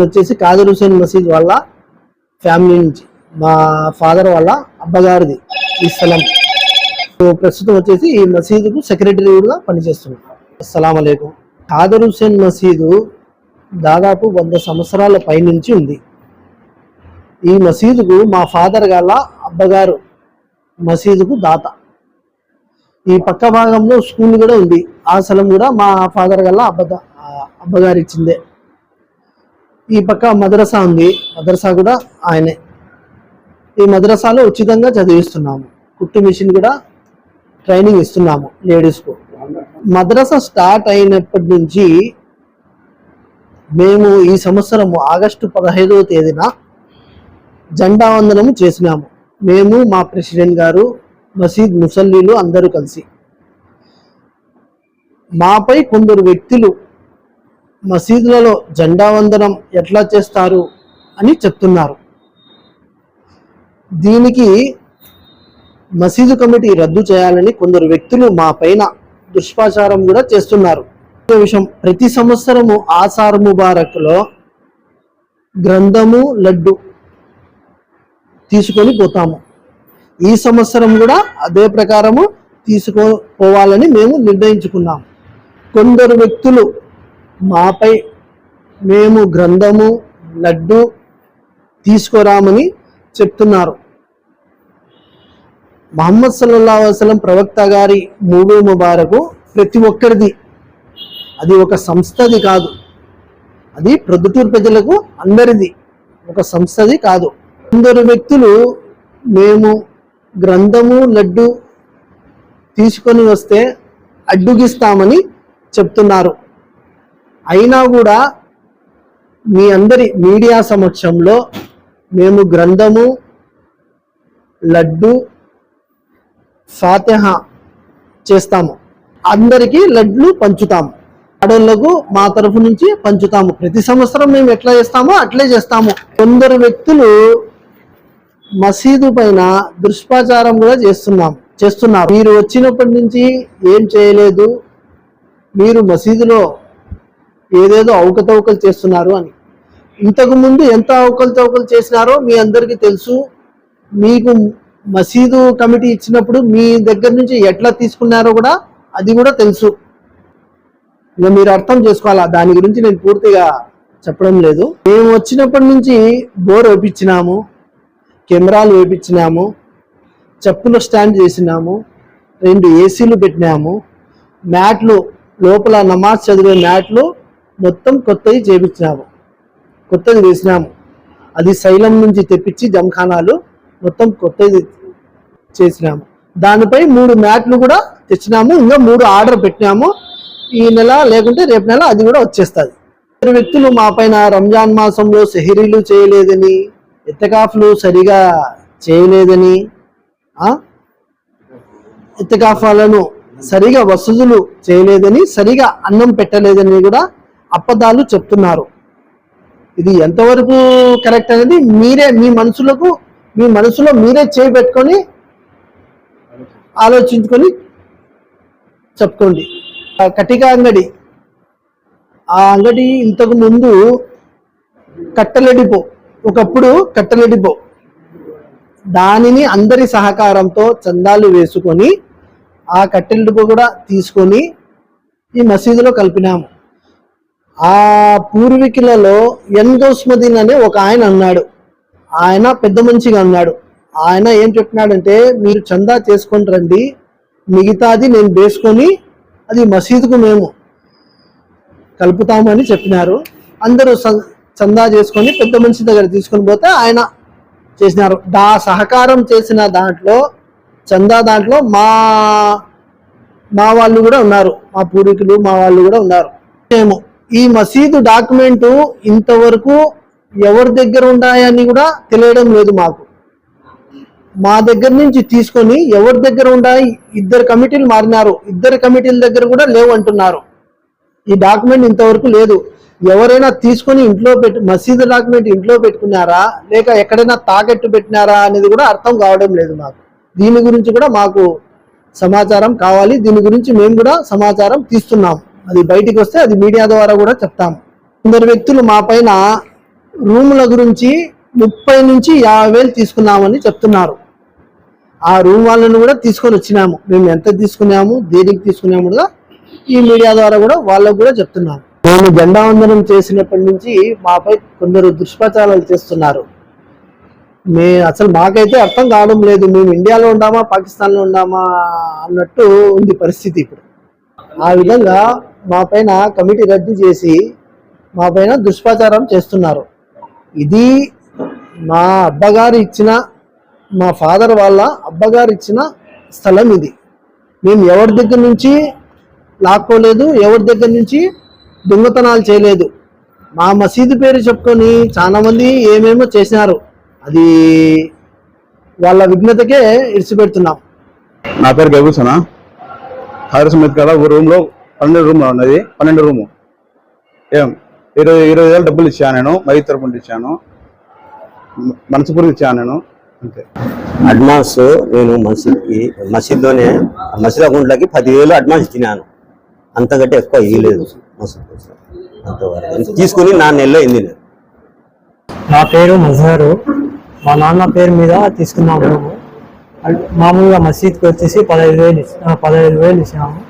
వచ్చేసి కాదర్ హుసేన్ మసీద్ వాళ్ళ ఫ్యామిలీ నుంచి మా ఫాదర్ వాళ్ళ అబ్బగారిది ఈ స్థలం. సో ప్రస్తుతం వచ్చేసి ఈ మసీదుకు సెక్రటరీగా పనిచేస్తున్నాం అస్సలం అలైకుం. కాదర్ హుసేన్ మసీదు దాదాపు వంద సంవత్సరాల పైనుంచి ఉంది. ఈ మసీదుకు మా ఫాదర్ గల అబ్బగారు మసీదుకు దాత. ఈ పక్క భాగంలో స్కూల్ కూడా ఉంది. ఆ స్థలం కూడా మా ఫాదర్ గల అబ్బ అబ్బగారు ఇచ్చిందే. ఈ పక్క మదరసా ఉంది. మదరసా కూడా ఆయనే. ఈ మద్రసాలో ఉచితంగా చదివిస్తున్నాము. కుట్టు మిషన్ కూడా ట్రైనింగ్ ఇస్తున్నాము లేడీస్కు. మద్రసా స్టార్ట్ అయినప్పటి నుంచి మేము ఈ సంవత్సరము ఆగస్టు పదహైదవ తేదీన జెండా వందనము చేసినాము. మేము మా ప్రెసిడెంట్ గారు మసీద్ ముసల్లీలు అందరూ కలిసి. మాపై కొందరు వ్యక్తులు మసీదులలో జెండా వందనం ఎట్లా చేస్తారు అని చెప్తున్నారు. దీనికి మసీదు కమిటీ రద్దు చేయాలని కొందరు వ్యక్తులు మా పైన దుష్ప్రచారం కూడా చేస్తున్నారు. విషయం ప్రతి సంవత్సరము ఆసార్ ముబారక్లో గ్రంథము లడ్డు తీసుకొని పోతాము. ఈ సంవత్సరం కూడా అదే ప్రకారము తీసుకో పోవాలని మేము నిర్ణయించుకున్నాము కొందరు వ్యక్తులు మాపై మేము గ్రంథము లడ్డు తీసుకురామని చెప్తున్నారు. మహమ్మద్ సల్లల్లా వసలం ప్రవక్త గారి మూవీ ముబారకు ప్రతి ఒక్కరిది. అది ఒక సంస్థది కాదు. అది ప్రొద్దుటూరు ప్రజలకు అందరిది. ఒక సంస్థది కాదు. కొందరు వ్యక్తులు మేము గ్రంథము లడ్డు తీసుకొని వస్తే అడ్డుగిస్తామని చెప్తున్నారు. అయినా కూడా మీ అందరి మీడియా సమక్షంలో మేము గ్రంథము లడ్డు ఫాతిహ చేస్తాము. అందరికీ లడ్లు పంచుతాము. ఆడోళ్ళకు మా తరఫు నుంచి పంచుతాము. ప్రతి సంవత్సరం మేము ఎట్లా చేస్తామో అట్లే చేస్తాము. కొందరు వ్యక్తులు మసీదు పైన దుష్ప్రచారం కూడా చేస్తున్నాం చేస్తున్నారు. మీరు వచ్చినప్పటి నుంచి ఏం చేయలేదు. మీరు మసీదులో ఏదేదో అవకతవకలు చేస్తున్నారు అని. ఇంతకు ముందు ఎంత అవకతవకలు చేసినారో మీ అందరికీ తెలుసు. మీకు మసీదు కమిటీ ఇచ్చినప్పుడు మీ దగ్గర నుంచి ఎట్లా తీసుకున్నారో కూడా అది కూడా తెలుసు. ఇంకా మీరు అర్థం చేసుకోవాలా? దాని గురించి నేను పూర్తిగా చెప్పడం లేదు. మేము వచ్చినప్పటి నుంచి బోర్ వేపించినాము కెమెరాలు వేపించినాము చెప్పులు స్టాండ్ చేసినాము రెండు ఏసీలు పెట్టినాము మ్యాట్లు లోపల నమాజ్ చదివే మ్యాట్లు మొత్తం కొత్తవి చేపించినాము. కొత్తది వేసినాము అది శైలం నుంచి తెప్పించి జంఖానాలు మొత్తం కొత్తది చేసినాము. దానిపై మూడు మ్యాట్లు కూడా తెచ్చినాము. ఇంకా మూడు ఆర్డర్ పెట్టినాము. ఈ నెల లేకుంటే రేపు నెల అది కూడా వచ్చేస్తుంది. ఇద్దరు వ్యక్తులు మా పైన రంజాన్ మాసంలో సెహరీలు చేయలేదని ఎత్తకాఫ్లు సరిగా చేయలేదని ఎత్తకాఫాలను సరిగా వసతులు చేయలేదని సరిగా అన్నం పెట్టలేదని కూడా అబద్ధాలు చెప్తున్నారు. ఇది ఎంతవరకు కరెక్ట్ అనేది మీరే మీ మనసులకు మీ మనసులో మీరే చేయి పెట్టుకొని ఆలోచించుకొని చెప్పుకోండి. కటిక అంగడి ఆ అంగడి ఇంతకు ముందు కట్టలెడిపో ఒకప్పుడు కట్టలెడిపో. దానిని అందరి సహకారంతో చందాలు వేసుకొని ఆ కట్టెలడిపో కూడా తీసుకొని ఈ మసీదులో కలిపినాము. ఆ పూర్వీకులలో ఎన్గోస్మదీన్ అనే ఒక ఆయన అన్నాడు. ఆయన పెద్ద మంచిగా అన్నాడు. ఆయన ఏం చెప్పినాడంటే మీరు చందా చేసుకొని రండి. మిగతాది నేను వేసుకొని అది మసీదుకు మేము కలుపుతామని చెప్పినారు. అందరూ చందా చేసుకొని పెద్ద మనిషి దగ్గర తీసుకొని పోతే ఆయన చేసినారు. దా సహకారం చేసిన దాంట్లో చందా దాంట్లో మా మా వాళ్ళు కూడా ఉన్నారు. మా పూర్వీకులు మా వాళ్ళు కూడా ఉన్నారు. మేము ఈ మసీదు డాక్యుమెంట్ ఇంతవరకు ఎవరి దగ్గర ఉన్నాయని కూడా తెలియడం లేదు మాకు. మా దగ్గర నుంచి తీసుకొని ఎవరి దగ్గర ఉన్నాయి ఇద్దరు కమిటీలు మారినారు ఇద్దరు కమిటీల దగ్గర కూడా లేవు అంటున్నారు. ఈ డాక్యుమెంట్ ఇంతవరకు లేదు. ఎవరైనా తీసుకొని ఇంట్లో పెట్టు మసీదు డాక్యుమెంట్ ఇంట్లో పెట్టుకున్నారా లేక ఎక్కడైనా తాకట్టు పెట్టినారా అనేది కూడా అర్థం కావడం లేదు మాకు. దీని గురించి కూడా మాకు సమాచారం కావాలి దీని గురించి మేము కూడా సమాచారం తీస్తున్నాం అది బయటికి వస్తే అది మీడియా ద్వారా కూడా చెప్తాం. కొందరు వ్యక్తులు మా పైన రూముల గురించి ముప్పై నుంచి యాభై వేలు తీసుకున్నామని చెప్తున్నారు. ఆ రూమ్ వాళ్ళని కూడా తీసుకొని వచ్చినాము. మేము ఎంత తీసుకున్నాము దేనికి తీసుకున్నాము కూడా ఈ మీడియా ద్వారా కూడా వాళ్ళకు కూడా చెప్తున్నాము. మేము జెండా వందనం చేసినప్పటి నుంచి మాపై కొందరు దుష్ప్రచారాలు చేస్తున్నారు. మే అసలు మాకైతే అర్థం కావడం లేదు. మేము ఇండియాలో ఉండామా పాకిస్తాన్లో ఉండామా అన్నట్టు ఉంది పరిస్థితి ఇప్పుడు. ఆ విధంగా మా పైన కమిటీ రద్దు చేసి మా పైన దుష్ప్రచారం చేస్తున్నారు. ఇది మా అబ్బగారు ఇచ్చిన మా ఫాదర్ వాళ్ళ అబ్బగారు ఇచ్చిన స్థలం ఇది. మేము ఎవరి దగ్గర నుంచి లాక్కోలేదు ఎవరి దగ్గర నుంచి దొంగతనాలు చేయలేదు. మా మసీదు పేరు చెప్పుకొని చాలామంది ఏమేమో చేసినారు. అది వాళ్ళ విఘ్నతకే ఇడిచిపెడుతున్నాం. నా పేరు గబూసనా? హారస్ మీద కదా ఒక రూమ్లో పన్నెండు రూమ్ ఉన్నది. పన్నెండు రూము. ఏం? ఇరవై ఇరవై వేలు డబ్బులు ఇచ్చాను నేను మరీ తరపున ఇచ్చాను. మ- మనస్ఫూర్తి ఇచ్చాను నేను. అంతే. అడ్వాన్స్ నేను మసీద్కి మసీద్లోనే మసీద్ అకౌంట్లోకి పదివేలు అడ్వాన్స్ ఇచ్చినాను. అంతకంటే ఎక్కువ ఇవ్వలేదు మసీద్ కోసం అంతవరకు. తీసుకుని నా నెలలో అయింది నేను. నా పేరు మజారు మా నాన్న పేరు మీద తీసుకున్నాము. మామూలుగా మసీద్కి వచ్చేసి పదహైదు వేలు పదహైదు వేలు ఇచ్చినాము.